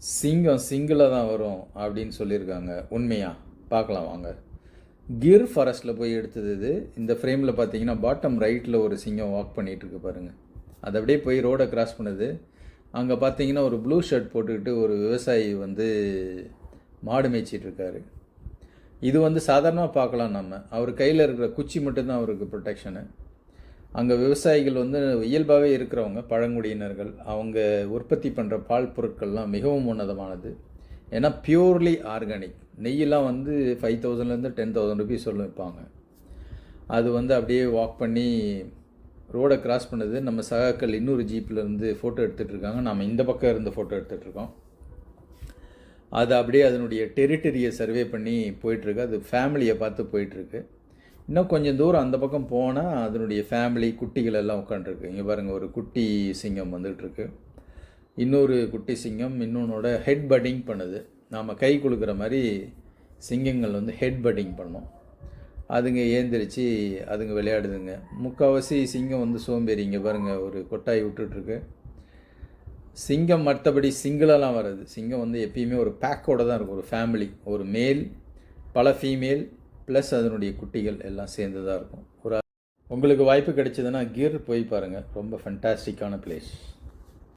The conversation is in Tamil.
சிங்கம் சிங்கிளாக தான் வரும் அப்படின்னு சொல்லியிருக்காங்க. உண்மையா? பார்க்கலாம் வாங்க. கிர் ஃபாரஸ்ட்டில் போய் எடுத்தது இது. இந்த ஃப்ரேமில் பார்த்தீங்கன்னா பாட்டம் ரைட்டில் ஒரு சிங்கம் வாக் பண்ணிகிட்ருக்கு பாருங்கள் அது அப்படியே போய் ரோடை கிராஸ் பண்ணுது. அங்கே பார்த்தீங்கன்னா ஒரு ப்ளூ ஷர்ட் போட்டுக்கிட்டு ஒரு விவசாயி வந்து மாடு மேய்ச்சிட்ருக்காரு இது வந்து சாதாரணமாக பார்க்கலாம் நம்ம. அவர் கையில் இருக்கிற குச்சி மட்டும்தான் அவருக்கு ப்ரொடெக்ஷனு அங்கே விவசாயிகள் வந்து இயல்பாகவே இருக்கிறவங்க பழங்குடியினர்கள் அவங்க உற்பத்தி பண்ணுற பால் பொருட்கள்லாம் மிகவும் உன்னதமானது. ஏன்னா பியூர்லி ஆர்கானிக் நெய்யெல்லாம் வந்து ஃபைவ் தௌசண்ட்லேருந்து டென் தௌசண்ட் ருபீஸ் சொல்ல வைப்பாங்க. அது வந்து அப்படியே வாக் பண்ணி ரோடை கிராஸ் பண்ணுது. நம்ம சகாக்கள் இன்னொரு ஜீப்பில் இருந்து ஃபோட்டோ எடுத்துகிட்ருக்காங்க நம்ம நாம் இந்த பக்கம் இருந்து ஃபோட்டோ எடுத்துகிட்டு இருக்கோம். அது அப்படியே அதனுடைய டெரிட்டரியை சர்வே பண்ணி போயிட்டுருக்கு அது ஃபேமிலியை பார்த்து போயிட்டுருக்கு இன்னும் கொஞ்சம் தூரம் அந்த பக்கம் போனால் அதனுடைய ஃபேமிலி குட்டிகள் எல்லாம் உட்காந்துருக்கு இங்கே பாருங்கள் ஒரு குட்டி சிங்கம் வந்துகிட்ருக்கு இன்னொரு குட்டி சிங்கம் இன்னொன்னோட ஹெட் பட்டிங் பண்ணுது. நாம் கை கொடுக்குற மாதிரி சிங்கங்கள் வந்து ஹெட் பட்டிங் பண்ணோம். அதுங்க ஏந்திரிச்சு அதுங்க விளையாடுதுங்க. முக்கால்வாசி சிங்கம் வந்து சோம்பேறி. இங்கே பாருங்கள் ஒரு கொட்டாய் விட்டுட்ருக்கு சிங்கம் மற்றபடி சிங்கிளெல்லாம் வராது. சிங்கம் வந்து எப்பயுமே ஒரு பேக்கோட தான் இருக்கும். ஒரு ஃபேமிலி ஒரு மேல் பல ஃபீமேல் ப்ளஸ் அதனுடைய குட்டிகள் எல்லாம் சேர்ந்து தான் இருக்கும். ஒரு உங்களுக்கு வாய்ப்பு கிடைச்சதுன்னா கீர் போய் பாருங்கள் ரொம்ப ஃபண்டாஸ்டிக்கான பிளேஸ்